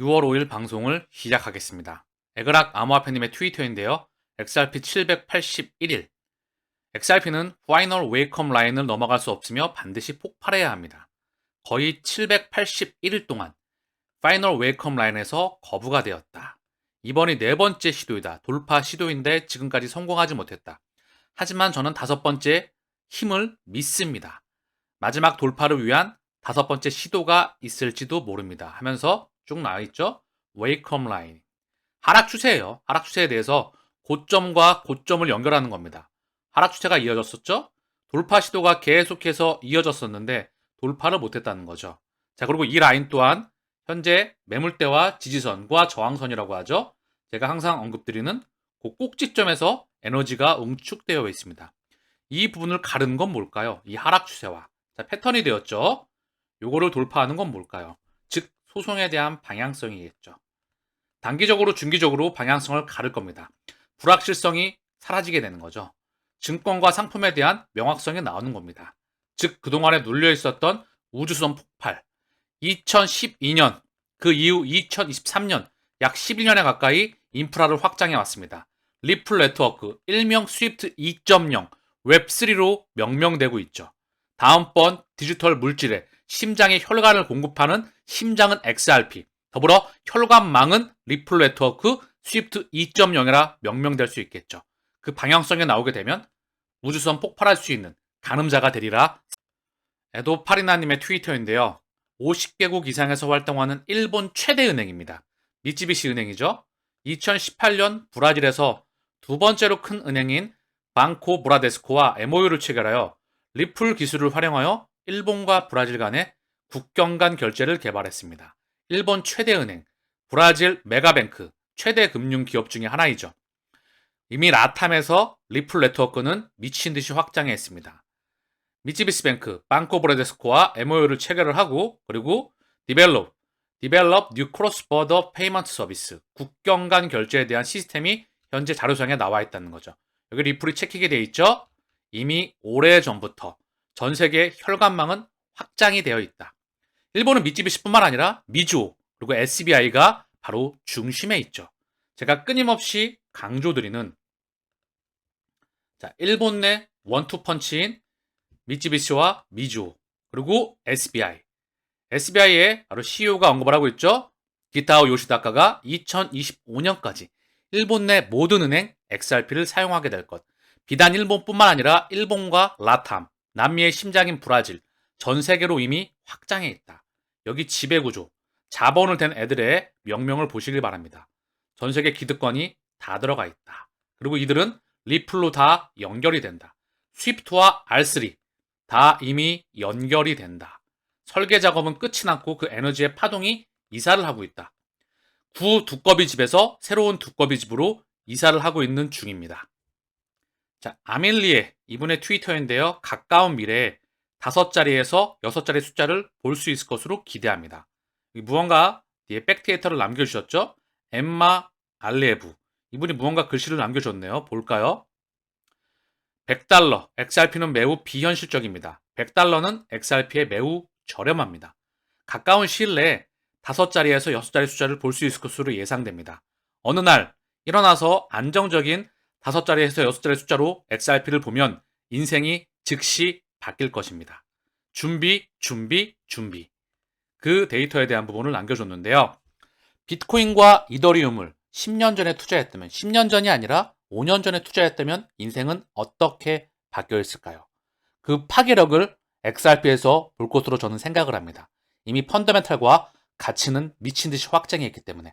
6월 5일 방송을 시작하겠습니다. 에그락 암호화폐님의 트위터인데요. XRP 781일. XRP는 파이널 웨이컴 라인을 넘어갈 수 없으며 반드시 폭발해야 합니다. 거의 781일 동안 파이널 웨이컴 라인에서 거부가 되었다. 이번이 네 번째 시도이다. 돌파 시도인데 지금까지 성공하지 못했다. 하지만 저는 다섯 번째 힘을 믿습니다. 마지막 돌파를 위한 다섯 번째 시도가 있을지도 모릅니다. 하면서 쭉 나와 있죠. 웨이컴 라인. 하락 추세예요. 하락 추세에 대해서 고점과 고점을 연결하는 겁니다. 하락 추세가 이어졌었죠. 돌파 시도가 계속해서 이어졌었는데 돌파를 못했다는 거죠. 자 그리고 이 라인 또한 현재 매물대와 지지선과 저항선이라고 하죠. 제가 항상 언급드리는 그 꼭지점에서 에너지가 응축되어 있습니다. 이 부분을 가르는 건 뭘까요? 이 하락 추세와 자, 패턴이 되었죠. 요거를 돌파하는 건 뭘까요? 즉 소송에 대한 방향성이겠죠. 단기적으로 중기적으로 방향성을 가를 겁니다. 불확실성이 사라지게 되는 거죠. 증권과 상품에 대한 명확성이 나오는 겁니다. 즉 그동안에 눌려 있었던 우주선 폭발 2012년 그 이후 2023년 약 11년에 가까이 인프라를 확장해 왔습니다. 리플 네트워크 일명 스위프트 2.0 웹3로 명명되고 있죠. 다음번 디지털 물질에 심장의 혈관을 공급하는 심장은 XRP, 더불어 혈관망은 리플 네트워크 스위프트 2.0이라 명명될 수 있겠죠. 그 방향성에 나오게 되면 우주선 폭발할 수 있는 가늠자가 되리라. 에도 파리나님의 트위터인데요. 50개국 이상에서 활동하는 일본 최대 은행입니다. 미쯔비시 은행이죠. 2018년 브라질에서 두 번째로 큰 은행인 방코 브라데스코와 MOU를 체결하여 리플 기술을 활용하여 일본과 브라질 간의 국경 간 결제를 개발했습니다. 일본 최대 은행, 브라질 메가뱅크 최대 금융 기업 중의 하나이죠. 이미 라탐에서 리플 네트워크는 미친 듯이 확장했습니다. 미치비스뱅크, 방코 브라데스코와 MOU를 체결을 하고 그리고 디벨롭, 디벨롭 뉴 크로스 버더 페이먼트 서비스, 국경 간 결제에 대한 시스템이 현재 자료상에 나와 있다는 거죠. 여기 리플이 체크게 돼 있죠? 이미 오래 전부터 전 세계 혈관망은 확장이 되어 있다. 일본은 미쯔비시뿐만 아니라 미주오 그리고 SBI가 바로 중심에 있죠. 제가 끊임없이 강조드리는 자, 일본 내 원투 펀치인 미쯔비시와 미주오 그리고 SBI SBI의 바로 CEO가 언급을 하고 있죠. 기타오 요시다카가 2025년까지 일본 내 모든 은행 XRP를 사용하게 될 것. 비단 일본뿐만 아니라 일본과 라탐, 남미의 심장인 브라질, 전 세계로 이미 확장해 있다. 여기 지배구조, 자본을 댄 애들의 명명을 보시길 바랍니다. 전 세계 기득권이 다 들어가 있다. 그리고 이들은 리플로 다 연결이 된다. 스위프트와 R3 다 이미 연결이 된다. 설계 작업은 끝이 났고 그 에너지의 파동이 이사를 하고 있다. 구 두꺼비 집에서 새로운 두꺼비 집으로 이사를 하고 있는 중입니다. 자, 아밀리의 이분의 트위터인데요. 가까운 미래에 다섯 자리에서 여섯 자리 숫자를 볼 수 있을 것으로 기대합니다. 무언가 뒤에 백티에터를 남겨주셨죠? 엠마 알리에브. 이분이 무언가 글씨를 남겨줬네요. 볼까요? 100달러. XRP는 매우 비현실적입니다. 100달러는 XRP에 매우 저렴합니다. 가까운 시일 내에 다섯 자리에서 여섯 자리 숫자를 볼 수 있을 것으로 예상됩니다. 어느 날 일어나서 안정적인 다섯 자리에서 여섯 자리 숫자로 XRP를 보면 인생이 즉시 바뀔 것입니다. 준비, 준비, 준비. 그 데이터에 대한 부분을 남겨줬는데요. 비트코인과 이더리움을 10년 전에 투자했다면, 10년 전이 아니라 5년 전에 투자했다면 인생은 어떻게 바뀌어 있을까요? 그 파괴력을 XRP에서 볼 것으로 저는 생각을 합니다. 이미 펀더멘탈과 가치는 미친 듯이 확장했기 때문에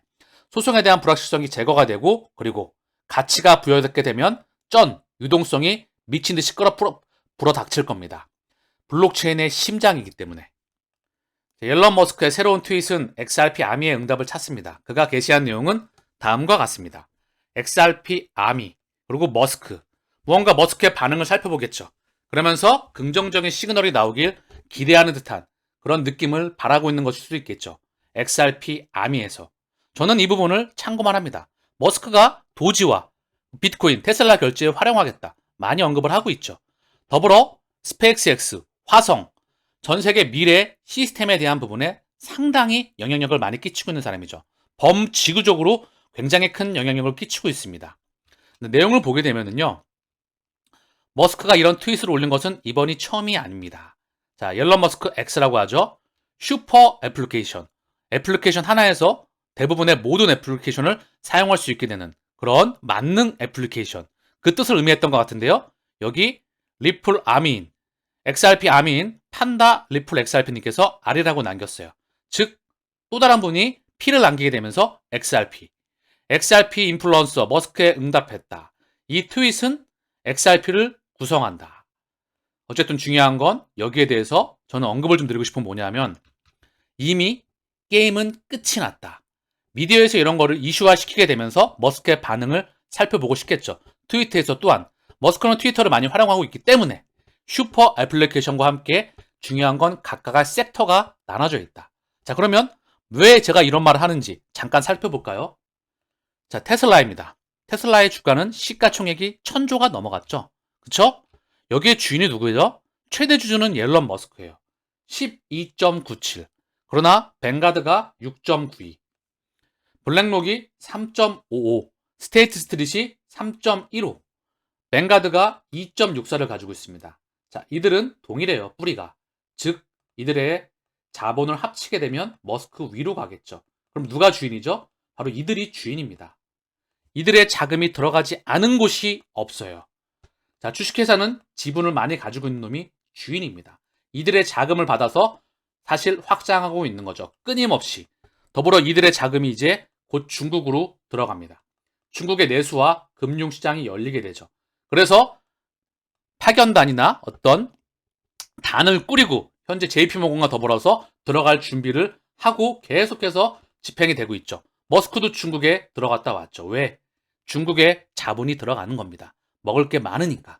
소송에 대한 불확실성이 제거가 되고 그리고 가치가 부여되게 되면 전 유동성이 미친 듯이 끌어 불어, 불어 닥칠 겁니다. 블록체인의 심장이기 때문에 옐런 머스크의 새로운 트윗은 XRP 아미의 응답을 찾습니다. 그가 게시한 내용은 다음과 같습니다. XRP 아미 그리고 머스크 무언가 머스크의 반응을 살펴보겠죠. 그러면서 긍정적인 시그널이 나오길 기대하는 듯한 그런 느낌을 바라고 있는 것일 수도 있겠죠. XRP 아미에서 저는 이 부분을 참고만 합니다. 머스크가 도지와 비트코인, 테슬라 결제에 활용하겠다. 많이 언급을 하고 있죠. 더불어 스페이스X, 화성, 전 세계 미래 시스템에 대한 부분에 상당히 영향력을 많이 끼치고 있는 사람이죠. 범지구적으로 굉장히 큰 영향력을 끼치고 있습니다. 내용을 보게 되면은요. 머스크가 이런 트윗을 올린 것은 이번이 처음이 아닙니다. 자, 옐런 머스크 X라고 하죠. 슈퍼 애플리케이션. 애플리케이션 하나에서 대부분의 모든 애플리케이션을 사용할 수 있게 되는 그런 만능 애플리케이션. 그 뜻을 의미했던 것 같은데요. 여기 리플 아민, XRP 아민, 판다 리플 XRP님께서 아래라고 남겼어요. 즉, 또 다른 분이 P를 남기게 되면서 XRP. XRP 인플루언서 머스크에 응답했다. 이 트윗은 XRP를 구성한다. 어쨌든 중요한 건 여기에 대해서 저는 언급을 좀 드리고 싶은 뭐냐면 이미 게임은 끝이 났다. 미디어에서 이런 거를 이슈화 시키게 되면서 머스크의 반응을 살펴보고 싶겠죠. 트위터에서 또한 머스크는 트위터를 많이 활용하고 있기 때문에 슈퍼 애플리케이션과 함께 중요한 건 각각의 섹터가 나눠져 있다. 자, 그러면 왜 제가 이런 말을 하는지 잠깐 살펴볼까요? 자, 테슬라입니다. 테슬라의 주가는 시가총액이 천조가 넘어갔죠. 그쵸? 여기에 주인이 누구예요? 최대 주주는 옐런 머스크예요. 12.97. 그러나 뱅가드가 6.92. 블랙록이 3.55. 스테이트 스트릿이 3.15. 뱅가드가 2.64를 가지고 있습니다. 자, 이들은 동일해요. 뿌리가. 즉, 이들의 자본을 합치게 되면 머스크 위로 가겠죠. 그럼 누가 주인이죠? 바로 이들이 주인입니다. 이들의 자금이 들어가지 않은 곳이 없어요. 자, 주식회사는 지분을 많이 가지고 있는 놈이 주인입니다. 이들의 자금을 받아서 사실 확장하고 있는 거죠. 끊임없이. 더불어 이들의 자금이 이제 곧 중국으로 들어갑니다. 중국의 내수와 금융시장이 열리게 되죠. 그래서 파견단이나 어떤 단을 꾸리고 현재 JP모건과 더불어서 들어갈 준비를 하고 계속해서 집행이 되고 있죠. 머스크도 중국에 들어갔다 왔죠. 왜? 중국에 자본이 들어가는 겁니다. 먹을 게 많으니까.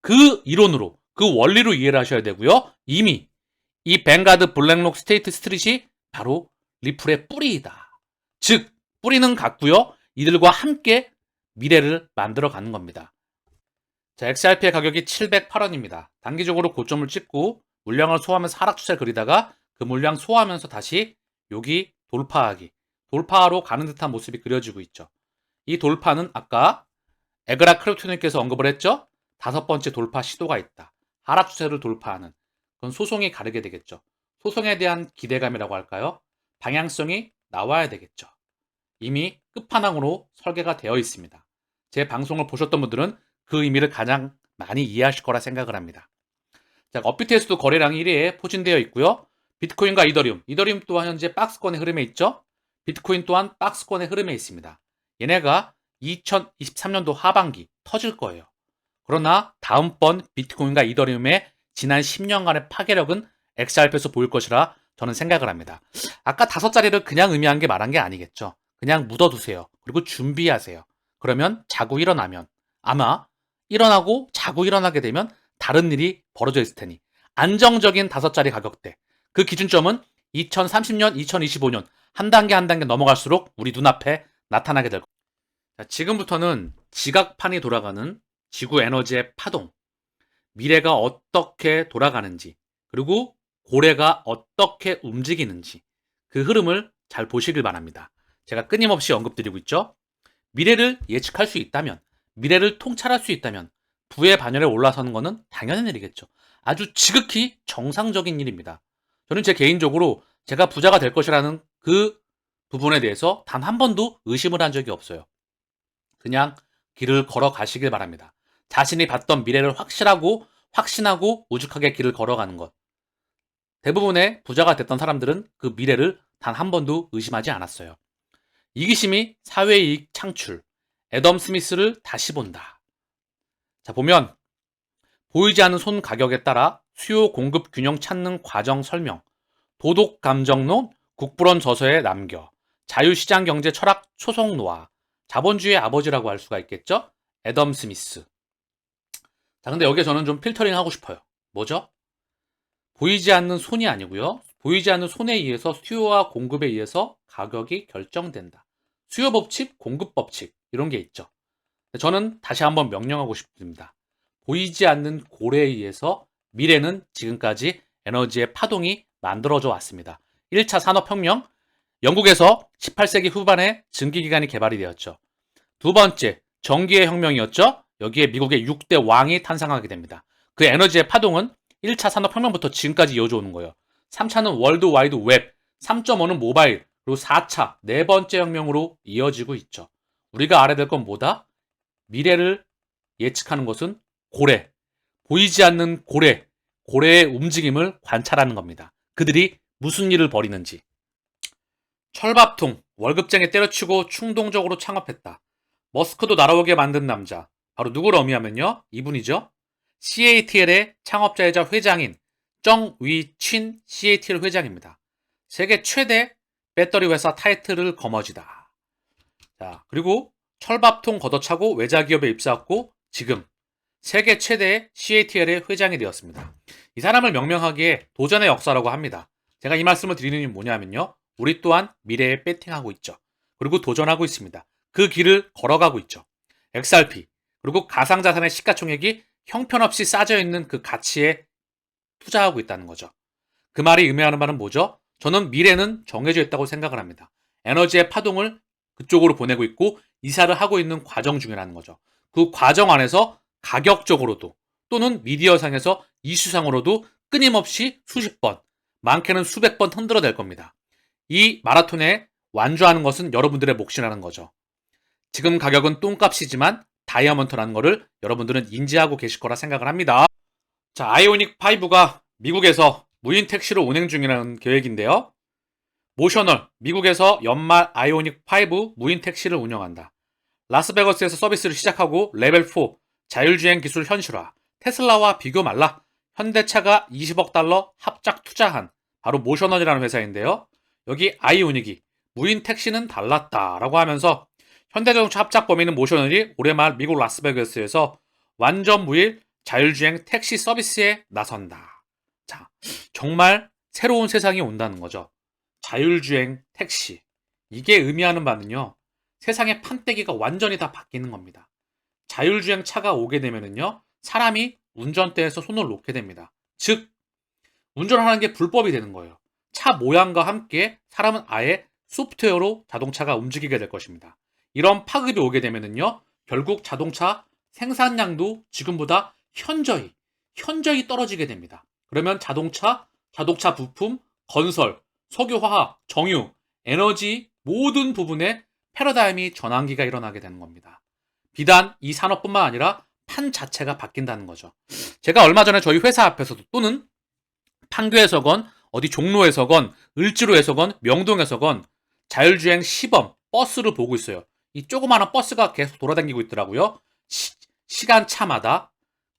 그 이론으로, 그 원리로 이해를 하셔야 되고요. 이미 이 뱅가드 블랙록 스테이트 스트릿이 바로 리플의 뿌리이다. 즉, 뿌리는 같고요. 이들과 함께 미래를 만들어 가는 겁니다. 자, XRP의 가격이 708원입니다. 단기적으로 고점을 찍고 물량을 소화하면서 하락 추세를 그리다가 그 물량 소화하면서 다시 여기 돌파하기, 돌파로 가는 듯한 모습이 그려지고 있죠. 이 돌파는 아까 에그라 크립토님께서 언급을 했죠. 다섯 번째 돌파 시도가 있다. 하락 추세를 돌파하는 그건 소송이 가르게 되겠죠. 소송에 대한 기대감이라고 할까요? 방향성이 나와야 되겠죠. 이미 끝판왕으로 설계가 되어 있습니다. 제 방송을 보셨던 분들은 그 의미를 가장 많이 이해하실 거라 생각을 합니다. 자, 업비트에서도 거래량이 1위에 포진되어 있고요. 비트코인과 이더리움, 이더리움 또한 현재 박스권의 흐름에 있죠. 비트코인 또한 박스권의 흐름에 있습니다. 얘네가 2023년도 하반기 터질 거예요. 그러나 다음번 비트코인과 이더리움의 지난 10년간의 파괴력은 XRP에서 보일 것이라 저는 생각을 합니다. 아까 다섯 자리를 그냥 의미한 게 말한 게 아니겠죠. 그냥 묻어두세요. 그리고 준비하세요. 그러면 자고 일어나면 아마 일어나고 자고 일어나게 되면 다른 일이 벌어져 있을 테니 안정적인 다섯 자리 가격대 그 기준점은 2030년, 2025년 한 단계 한 단계 넘어갈수록 우리 눈앞에 나타나게 될 겁니다. 지금부터는 지각판이 돌아가는 지구 에너지의 파동, 미래가 어떻게 돌아가는지, 그리고 고래가 어떻게 움직이는지 그 흐름을 잘 보시길 바랍니다. 제가 끊임없이 언급드리고 있죠. 미래를 예측할 수 있다면, 미래를 통찰할 수 있다면 부의 반열에 올라서는 것은 당연한 일이겠죠. 아주 지극히 정상적인 일입니다. 저는 제 개인적으로 제가 부자가 될 것이라는 그 부분에 대해서 단 한 번도 의심을 한 적이 없어요. 그냥 길을 걸어 가시길 바랍니다. 자신이 봤던 미래를 확실하고 확신하고 우직하게 길을 걸어가는 것. 대부분의 부자가 됐던 사람들은 그 미래를 단 한 번도 의심하지 않았어요. 이기심이 사회이익 창출, 애덤 스미스를 다시 본다. 자, 보면 보이지 않는 손 가격에 따라 수요 공급 균형 찾는 과정 설명, 도덕 감정론 국부론 저서에 남겨, 자유시장 경제 철학 초성 노아, 자본주의의 아버지라고 할 수가 있겠죠? 애덤 스미스. 자, 근데 여기에 저는 좀 필터링 하고 싶어요. 뭐죠? 보이지 않는 손이 아니고요. 보이지 않는 손에 의해서 수요와 공급에 의해서 가격이 결정된다. 수요 법칙, 공급 법칙 이런 게 있죠. 저는 다시 한번 명령하고 싶습니다. 보이지 않는 고래에 의해서 미래는 지금까지 에너지의 파동이 만들어져 왔습니다. 1차 산업혁명, 영국에서 18세기 후반에 증기기관이 개발이 되었죠. 두 번째, 전기의 혁명이었죠. 여기에 미국의 6대 왕이 탄생하게 됩니다. 그 에너지의 파동은 1차 산업혁명부터 지금까지 이어져 오는 거예요. 3차는 월드 와이드 웹, 3.5는 모바일, 그리고 4차, 네 번째 혁명으로 이어지고 있죠. 우리가 알아야 될 건 뭐다? 미래를 예측하는 것은 고래, 보이지 않는 고래, 고래의 움직임을 관찰하는 겁니다. 그들이 무슨 일을 벌이는지. 철밥통, 월급쟁이 때려치고 충동적으로 창업했다. 머스크도 날아오게 만든 남자. 바로 누구를 의미하면요? 이분이죠. CATL의 창업자이자 회장인 정위친 CATL 회장입니다. 세계 최대 배터리 회사 타이틀을 거머쥐다. 자, 그리고 철밥통 걷어차고 외자 기업에 입사했고 지금 세계 최대의 CATL의 회장이 되었습니다. 이 사람을 명명하기에 도전의 역사라고 합니다. 제가 이 말씀을 드리는 이유는 뭐냐면요. 우리 또한 미래에 배팅하고 있죠. 그리고 도전하고 있습니다. 그 길을 걸어가고 있죠. XRP, 그리고 가상자산의 시가총액이 형편없이 싸져 있는 그 가치에 투자하고 있다는 거죠. 그 말이 의미하는 바는 뭐죠? 저는 미래는 정해져 있다고 생각을 합니다. 에너지의 파동을 그쪽으로 보내고 있고 이사를 하고 있는 과정 중이라는 거죠. 그 과정 안에서 가격적으로도 또는 미디어상에서 이슈상으로도 끊임없이 수십 번, 많게는 수백 번 흔들어 댈 겁니다. 이 마라톤에 완주하는 것은 여러분들의 몫이라는 거죠. 지금 가격은 똥값이지만 다이아몬드라는 것을 여러분들은 인지하고 계실 거라 생각을 합니다. 자, 아이오닉 5가 미국에서 무인 택시로 운행 중이라는 계획인데요. 모셔널, 미국에서 연말 아이오닉 5 무인 택시를 운영한다. 라스베거스에서 서비스를 시작하고 레벨 4 자율주행 기술 현실화, 테슬라와 비교 말라 현대차가 20억 달러 합작 투자한 바로 모셔널이라는 회사인데요. 여기 아이오닉이 무인 택시는 달랐다라고 하면서 현대자동차 합작 범위는 모셔널이 올해 말 미국 라스베가스에서 완전 무일 자율주행 택시 서비스에 나선다. 자, 정말 새로운 세상이 온다는 거죠. 자율주행 택시. 이게 의미하는 바는요. 세상의 판때기가 완전히 다 바뀌는 겁니다. 자율주행 차가 오게 되면은요. 사람이 운전대에서 손을 놓게 됩니다. 즉, 운전하는 게 불법이 되는 거예요. 차 모양과 함께 사람은 아예 소프트웨어로 자동차가 움직이게 될 것입니다. 이런 파급이 오게 되면은요, 결국 자동차 생산량도 지금보다 현저히, 현저히 떨어지게 됩니다. 그러면 자동차, 자동차 부품, 건설, 석유화학, 정유, 에너지 모든 부분에 패러다임이 전환기가 일어나게 되는 겁니다. 비단 이 산업뿐만 아니라 판 자체가 바뀐다는 거죠. 제가 얼마 전에 저희 회사 앞에서도 또는 판교에서건 어디 종로에서건 을지로에서건 명동에서건 자율주행 시범 버스를 보고 있어요. 이 조그마한 버스가 계속 돌아다니고 있더라고요. 시, 간 차마다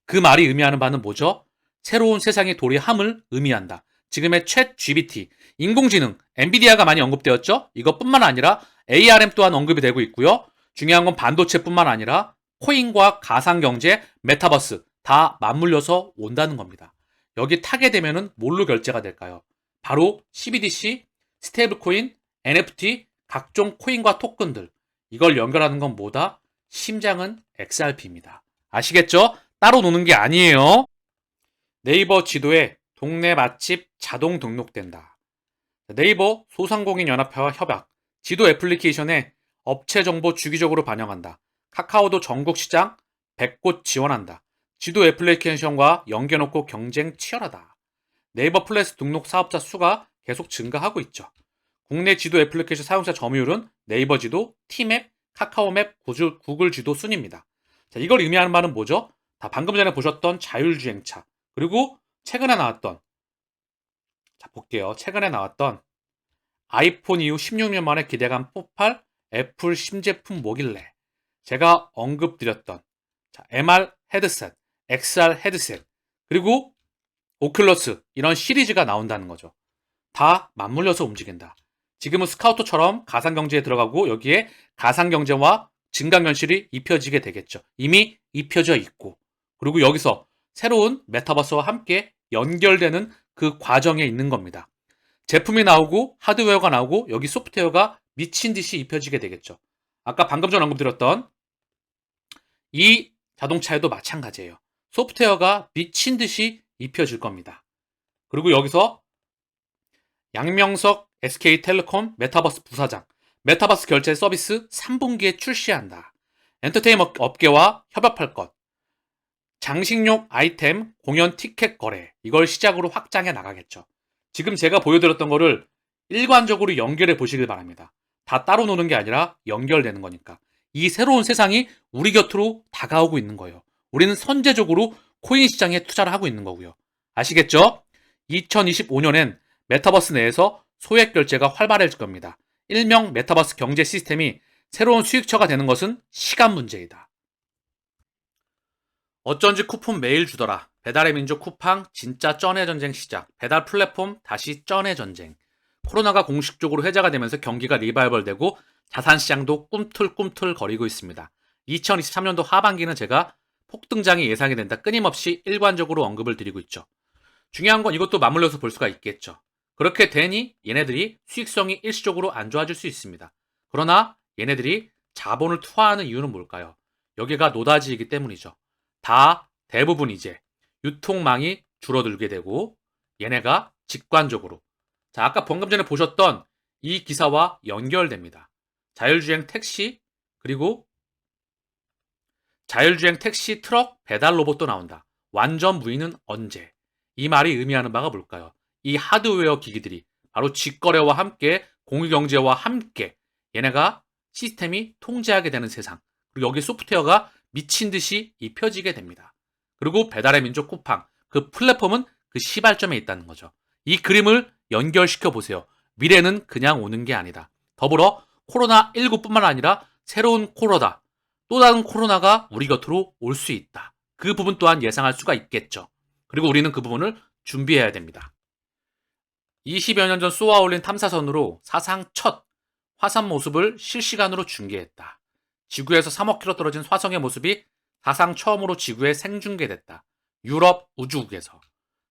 그 말이 의미하는 바는 뭐죠? 새로운 세상의 도리함을 의미한다. 지금의 챗 GBT, 인공지능, 엔비디아가 많이 언급되었죠? 이것뿐만 아니라 ARM 또한 언급이 되고 있고요. 중요한 건 반도체뿐만 아니라 코인과 가상경제, 메타버스 다 맞물려서 온다는 겁니다. 여기 타게 되면은 뭘로 결제가 될까요? 바로 CBDC, 스테이블 코인, NFT, 각종 코인과 토큰들. 이걸 연결하는 건 뭐다? 심장은 XRP입니다. 아시겠죠? 따로 노는 게 아니에요. 네이버 지도에 동네 맛집 자동 등록된다. 네이버 소상공인 연합회와 협약, 지도 애플리케이션에 업체 정보 주기적으로 반영한다. 카카오도 전국 시장 100곳 지원한다. 지도 애플리케이션과 연계놓고 경쟁 치열하다. 네이버 플래스 등록 사업자 수가 계속 증가하고 있죠. 국내 지도 애플리케이션 사용자 점유율은 네이버 지도, 티맵, 카카오맵, 구글 지도 순입니다. 자, 이걸 의미하는 말은 뭐죠? 다 방금 전에 보셨던 자율주행차, 그리고 최근에 나왔던, 자, 볼게요. 최근에 나왔던 아이폰 이후 16년 만에 기대감 폭발 애플 신제품 뭐길래 제가 언급드렸던 자, MR 헤드셋, XR 헤드셋, 그리고 오클러스 이런 시리즈가 나온다는 거죠. 다 맞물려서 움직인다. 지금은 스카우터처럼 가상경제에 들어가고 여기에 가상경제와 증강현실이 입혀지게 되겠죠. 이미 입혀져 있고 그리고 여기서 새로운 메타버스와 함께 연결되는 그 과정에 있는 겁니다. 제품이 나오고 하드웨어가 나오고 여기 소프트웨어가 미친 듯이 입혀지게 되겠죠. 아까 방금 전 언급드렸던 이 자동차에도 마찬가지예요. 소프트웨어가 미친 듯이 입혀질 겁니다. 그리고 여기서 양명석 SK텔레콤 메타버스 부사장, 메타버스 결제 서비스 3분기에 출시한다. 엔터테인먼트 업계와 협업할 것. 장식용 아이템, 공연 티켓 거래. 이걸 시작으로 확장해 나가겠죠. 지금 제가 보여드렸던 거를 일관적으로 연결해 보시길 바랍니다. 다 따로 노는 게 아니라 연결되는 거니까. 이 새로운 세상이 우리 곁으로 다가오고 있는 거예요. 우리는 선제적으로 코인 시장에 투자를 하고 있는 거고요. 아시겠죠? 2025년엔 메타버스 내에서 소액 결제가 활발해질 겁니다. 일명 메타버스 경제 시스템이 새로운 수익처가 되는 것은 시간 문제이다. 어쩐지 쿠폰 매일 주더라. 배달의 민족 쿠팡 진짜 쩐의 전쟁 시작. 배달 플랫폼 다시 쩐의 전쟁. 코로나가 공식적으로 해제가 되면서 경기가 리바이벌되고 자산 시장도 꿈틀꿈틀 거리고 있습니다. 2023년도 하반기는 제가 폭등장이 예상이 된다 끊임없이 일관적으로 언급을 드리고 있죠. 중요한 건 이것도 맞물려서 볼 수가 있겠죠. 그렇게 되니 얘네들이 수익성이 일시적으로 안 좋아질 수 있습니다. 그러나 얘네들이 자본을 투하하는 이유는 뭘까요? 여기가 노다지이기 때문이죠. 다 대부분 이제 유통망이 줄어들게 되고 얘네가 직관적으로 자 아까 방금 전에 보셨던 이 기사와 연결됩니다. 자율주행 택시 그리고 자율주행 택시 트럭 배달 로봇도 나온다. 완전 무인은 언제? 이 말이 의미하는 바가 뭘까요? 이 하드웨어 기기들이 바로 직거래와 함께 공유경제와 함께 얘네가 시스템이 통제하게 되는 세상 그리고 여기 소프트웨어가 미친 듯이 입혀지게 됩니다. 그리고 배달의 민족 쿠팡 그 플랫폼은 그 시발점에 있다는 거죠. 이 그림을 연결시켜 보세요. 미래는 그냥 오는 게 아니다. 더불어 코로나19뿐만 아니라 새로운 코로나, 또 다른 코로나가 우리 곁으로 올 수 있다. 그 부분 또한 예상할 수가 있겠죠. 그리고 우리는 그 부분을 준비해야 됩니다. 20여 년 전 쏘아 올린 탐사선으로 사상 첫 화산 모습을 실시간으로 중계했다. 지구에서 3억 킬로 떨어진 화성의 모습이 사상 처음으로 지구에 생중계됐다. 유럽 우주국에서.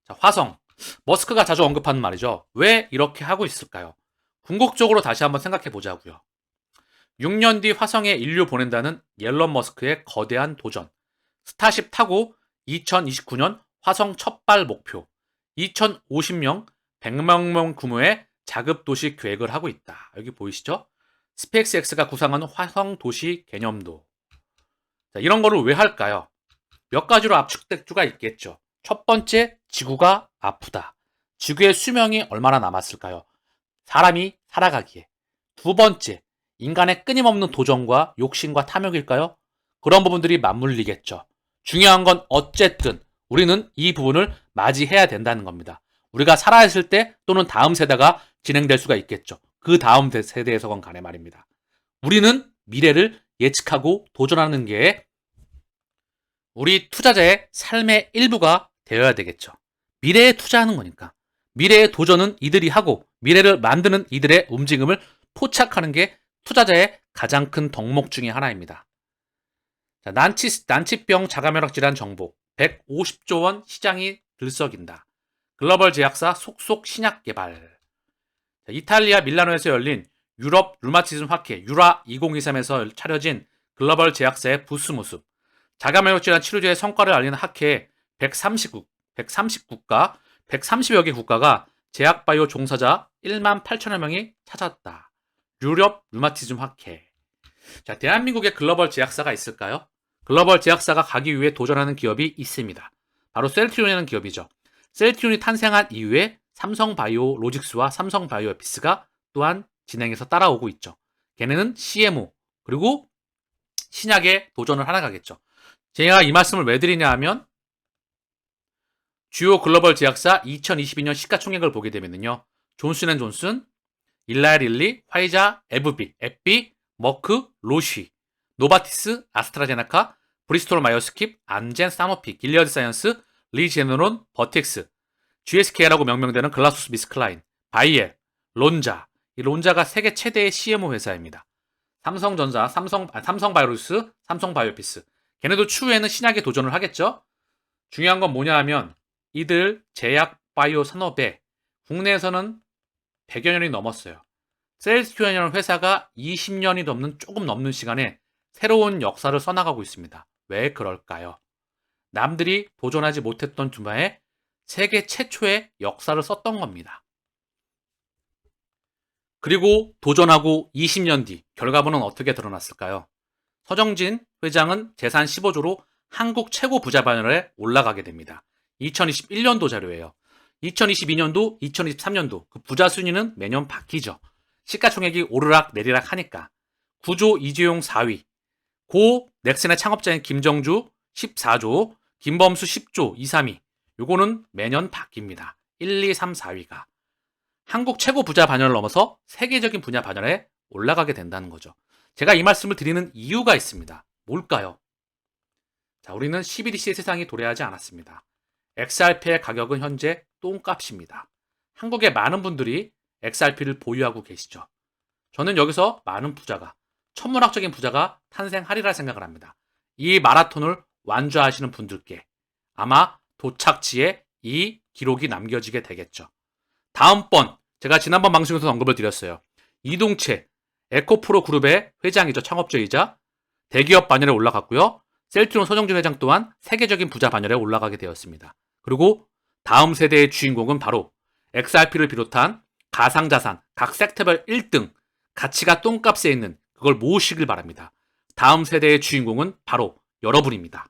자, 화성. 머스크가 자주 언급하는 말이죠. 왜 이렇게 하고 있을까요? 궁극적으로 다시 한번 생각해 보자고요. 6년 뒤 화성에 인류 보낸다는 옐런 머스크의 거대한 도전. 스타쉽 타고 2029년 화성 첫발 목표. 2050명 100만 명 규모의 자급 도시 계획을 하고 있다. 여기 보이시죠? 스페이스X가 구상한 화성 도시 개념도. 자, 이런 거를 왜 할까요? 몇 가지로 압축될 수가 있겠죠. 첫 번째, 지구가 아프다. 지구의 수명이 얼마나 남았을까요? 사람이 살아가기에. 두 번째, 인간의 끊임없는 도전과 욕심과 탐욕일까요? 그런 부분들이 맞물리겠죠. 중요한 건 어쨌든 우리는 이 부분을 맞이해야 된다는 겁니다. 우리가 살아있을 때 또는 다음 세대가 진행될 수가 있겠죠. 그 다음 세대에서건 간에 말입니다. 우리는 미래를 예측하고 도전하는 게 우리 투자자의 삶의 일부가 되어야 되겠죠. 미래에 투자하는 거니까. 미래의 도전은 이들이 하고 미래를 만드는 이들의 움직임을 포착하는 게 투자자의 가장 큰 덕목 중의 하나입니다. 자, 난치, 난치병 자가면역 질환 정복 150조 원 시장이 들썩인다. 글로벌 제약사 속속 신약 개발. 자, 이탈리아 밀라노에서 열린 유럽 류마티즘 학회 유라 2023에서 차려진 글로벌 제약사의 부스 모습. 자가면역 질환 치료제의 성과를 알리는 학회에 130국, 130국가, 130여 개 국가가 제약바이오 종사자 1만 8천여 명이 찾았다. 유럽 류마티즘 학회. 자, 대한민국에 글로벌 제약사가 있을까요? 글로벌 제약사가 가기 위해 도전하는 기업이 있습니다. 바로 셀트리온이라는 기업이죠. 셀트리온이 탄생한 이후에 삼성바이오 로직스와 삼성바이오 에피스가 또한 진행해서 따라오고 있죠. 걔네는 CMO 그리고 신약에 도전을 하나 가겠죠. 제가 이 말씀을 왜 드리냐 하면 주요 글로벌 제약사 2022년 시가총액을 보게 되면요. 존슨앤존슨, 일라일릴리, 화이자, 에브비, 에피, 머크, 로쉬, 노바티스, 아스트라제네카, 브리스톨 마이어스킵, 암젠, 사모피, 길리어드 사이언스, 리제너론, 버텍스, GSK라고 명명되는 글라소스 미스클라인, 바이엘, 론자. 이 론자가 세계 최대의 CMO 회사입니다. 삼성전자, 삼성, 아, 삼성바이오로스, 삼성바이오피스. 걔네도 추후에는 신약에 도전을 하겠죠? 중요한 건 뭐냐 하면 이들 제약 바이오 산업에 국내에서는 100여 년이 넘었어요. 셀스큐어라는 회사가 20년이 넘는 조금 넘는 시간에 새로운 역사를 써나가고 있습니다. 왜 그럴까요? 남들이 도전하지 못했던 분야에 세계 최초의 역사를 썼던 겁니다. 그리고 도전하고 20년 뒤 결과물은 어떻게 드러났을까요? 서정진 회장은 재산 15조로 한국 최고 부자 반열에 올라가게 됩니다. 2021년도 자료예요. 2022년도, 2023년도 그 부자 순위는 매년 바뀌죠. 시가총액이 오르락 내리락 하니까 구조 이재용 4위, 고 넥슨의 창업자인 김정주 14조, 김범수 10조 2, 3위. 요거는 매년 바뀝니다. 1, 2, 3, 4위가. 한국 최고 부자 반열을 넘어서 세계적인 분야 반열에 올라가게 된다는 거죠. 제가 이 말씀을 드리는 이유가 있습니다. 뭘까요? 자, 우리는 12DC의 세상이 도래하지 않았습니다. XRP의 가격은 현재 똥값입니다. 한국의 많은 분들이 XRP를 보유하고 계시죠. 저는 여기서 많은 부자가, 천문학적인 부자가 탄생하리라 생각을 합니다. 이 마라톤을 완주하시는 분들께 아마 도착지에 이 기록이 남겨지게 되겠죠. 다음번 제가 지난번 방송에서 언급을 드렸어요. 이동채 에코프로 그룹의 회장이죠. 창업주이자 대기업 반열에 올라갔고요. 셀트론 서정준 회장 또한 세계적인 부자 반열에 올라가게 되었습니다. 그리고 다음 세대의 주인공은 바로 XRP를 비롯한 가상자산 각 섹터별 1등 가치가 똥값에 있는 그걸 모으시길 바랍니다. 다음 세대의 주인공은 바로 여러분입니다.